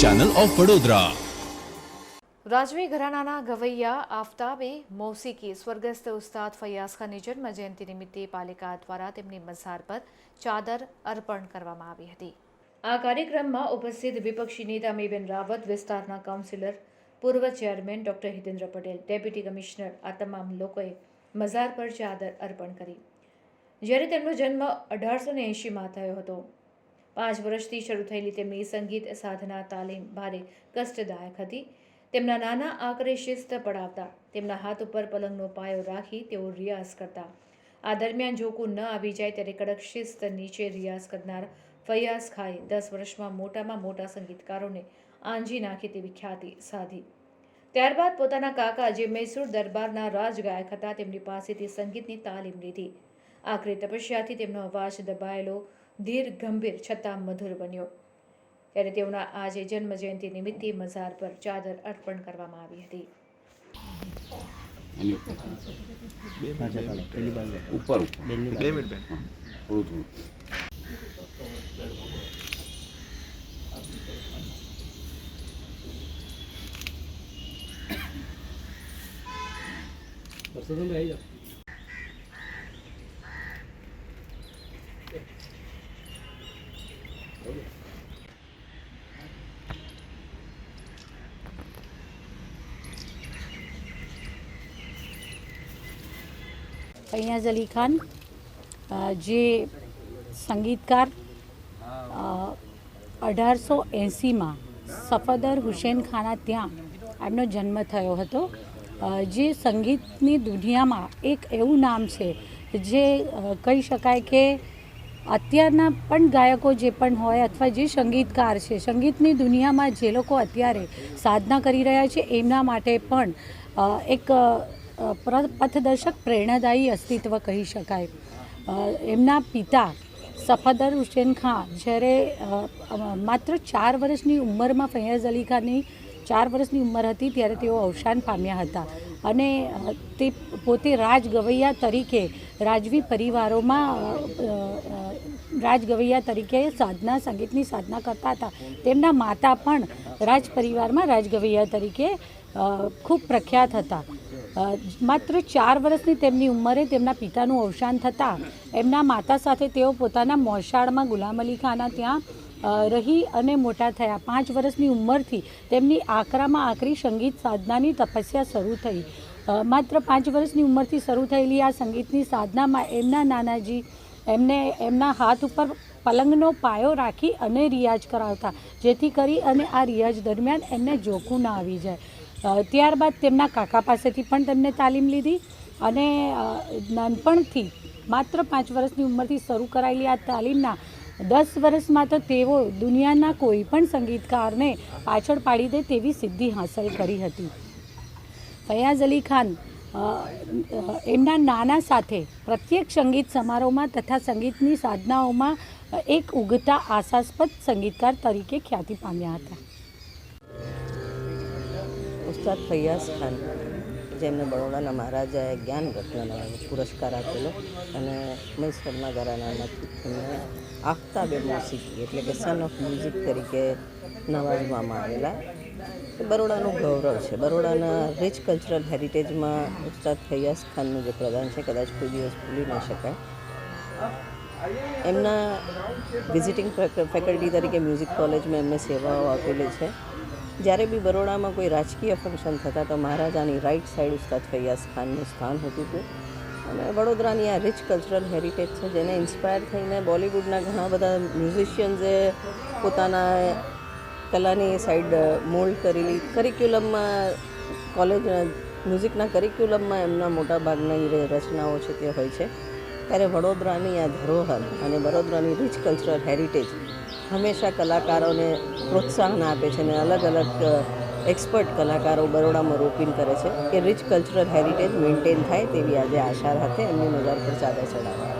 Channel of Vadodara રાજવી ઘરાનાના ગવૈયા આફતાબે મૌસીકી સ્વર્ગસ્થ ઉસ્તાદ ફૈયાઝ ખાનની જન્મ જયંતિ નિમિત્તે પાલિકા દ્વારા તેમની મઝાર પર ચાદર અર્પણ કરવામાં આવી હતી. આ કાર્યક્રમમાં ઉપસ્થિત વિપક્ષી નેતા મેબેન રાવત, વિસ્તારના કાઉન્સિલર, પૂર્વ chairman doctor Hitendra Patel, deputy commissioner આ તમામ લોકોએ મઝાર પર ચાદર અર્પણ કરી. જ્યારે તેમનો જન્મ અઢારસો ને એંશીમાં થયો હતો પાંચ વર્ષથી શરૂ થયેલી તેમની સંગીત સાધના તાલીમ ભારે કષ્ટદાયક હતી. તેમના નાના આકરે શિસ્ત પડાવતા, તેમના હાથ ઉપર પલંગનો પાયો રાખી તેઓ રિયાઝ કરતા. આ દરમિયાન જોકું ન આવી જાય ત્યારે કડક શિસ્ત નીચે રિયાઝ કરનાર ફૈયાઝ ખાએ દસ વર્ષમાં મોટામાં મોટા સંગીતકારોને આંજી નાખી તેવી ખ્યાતિ સાધી. ત્યારબાદ પોતાના કાકા જે મૈસૂર દરબારના રાજગાયક હતા, તેમની પાસેથી સંગીતની તાલીમ લીધી. આખરે તપસ્યાથી તેમનો અવાજ દબાયેલો ધીર ગંભીર છતાં મધુર બન્યો. ત્યારે તેઓના આજે જન્મ જયંતિ નિમિત્તે મઝાર પર ચાદર અર્પણ કરવામાં આવી હતી. ઉપર બે મિનિટ બેન. થોડું થોડું. ફૈયાઝ અલી ખાન જે સંગીતકાર અઢારસો એંસીમાં સફદર હુસેન ખાના ત્યાં એમનો જન્મ થયો હતો જે સંગીતની દુનિયામાં એક એવું નામ છે જે કહી શકાય કે અત્યારના પણ ગાયકો જે પણ હોય અથવા જે સંગીતકાર છે સંગીતની દુનિયામાં જે લોકો અત્યારે સાધના કરી રહ્યા છે એમના માટે પણ એક પથદર્શક પ્રેરણાદાયી અસ્તિત્વ કહી શકાય. એમના પિતા સફદર હુસેન ખાન જ્યારે માત્ર ચાર વર્ષની ઉંમરમાં ફૈયાઝ અલી ખાનની ચાર વર્ષની ઉંમર હતી ત્યારે તેઓ અવસાન પામ્યા હતા. અને તે પોતે રાજ ગવૈયા તરીકે રાજવી પરિવારોમાં અ, અ, રાજ ગવૈયા તરીકે સાધના સંગીતની સાધના કરતા હતા. તેમના માતા પણ રાજ પરિવારમાં રાજ ગવૈયા તરીકે ખૂબ પ્રખ્યાત હતા. માત્ર ચાર વર્ષની તેમની ઉંમરે તેમના પિતાનું અવસાન થતાં એમના માતા સાથે તેઓ પોતાના મોસાળમાં ગુલામ અલી ખાના ત્યાં રહી અને મોટા થયા. પાંચ વર્ષની ઉંમરથી તેમની આકરામાં આકરી સંગીત સાધનાની તપસ્યા શરૂ થઈ. માત્ર પાંચ વર્ષની ઉંમરથી શરૂ થયેલી આ સંગીતની સાધનામાં એમના નાનાજી એમને એમના હાથ ઉપર પલંગનો પાયો રાખી અને રિયાઝ કરાવતા, જેથી કરી અને આ રિયાઝ દરમિયાન એમને જોખું ના આવી જાય. ત્યારબાદ તેમના કાકા પાસેથી પણ તેમને તાલીમ લીધી અને નાનપણથી માત્ર પાંચ વર્ષની ઉંમરથી શરૂ કરાયેલી આ તાલીમના દસ વર્ષમાં તો તેઓ દુનિયાના કોઈ પણ સંગીતકારને પાછળ પાડી દે તેવી સિદ્ધિ હાંસલ કરી હતી. ફૈયાઝ અલી ખાન એમના નાના સાથે પ્રત્યેક સંગીત સમારોહમાં તથા સંગીતની સાધનાઓમાં એક ઉગતા આશાસ્પદ સંગીતકાર તરીકે ખ્યાતિ પામ્યા હતા. ઉસ્તાદ ફૈયાઝ ખાન, જેમને બરોડાના મહારાજાએ જ્ઞાન રત્નનો પુરસ્કાર આપેલો અને મૈસરના ઘરાનામાંથી એમને આફતાબે મ્યુઝિક એટલે કે સન ઓફ મ્યુઝિક તરીકે નવાજવામાં આવેલા. બરોડાનું ગૌરવ છે. બરોડાના રિચ કલ્ચરલ હેરિટેજમાં ઉસ્તાદ ફૈયાઝ ખાનનું જે પ્રદાન છે, કદાચ કોઈ દિવસ ભૂલી ન શકાય. એમના વિઝિટિંગ ફેકલ્ટી તરીકે મ્યુઝિક કોલેજમાં એમને સેવાઓ આપેલી છે. જ્યારે બી બરોડામાં કોઈ રાજકીય ફંક્શન થતા તો મહારાજાની રાઈટ સાઈડ ઉસ્તાદ ફૈયાઝ ખાનનું સ્થાન હતું હતું. અને વડોદરાની આ રિચ કલ્ચરલ હેરિટેજ છે, જેને ઇન્સ્પાયર થઈને બોલિવૂડના ઘણા બધા મ્યુઝિશિયન્સે પોતાના કલાની સાઈડ મોલ્ડ કરેલી કરિક્યુલમમાં કોલેજ મ્યુઝિકના કરિક્યુલમમાં એમના મોટા ભાગની ર- રચનાઓ છે તે હોય છે. ત્યારે વડોદરાની આ ધરોહર અને વડોદરાની રિચ કલ્ચરલ હેરિટેજ હંમેશા કલાકારોને પ્રોત્સાહન આપે છે અને અલગ અલગ એક્સપર્ટ કલાકારો બરોડામાં રોપિંગ કરે છે કે રિચ કલ્ચરલ હેરિટેજ મેન્ટેન થાય તેવી આજે આશા સાથે એમની નજર પર ચાદર ચડાવવા.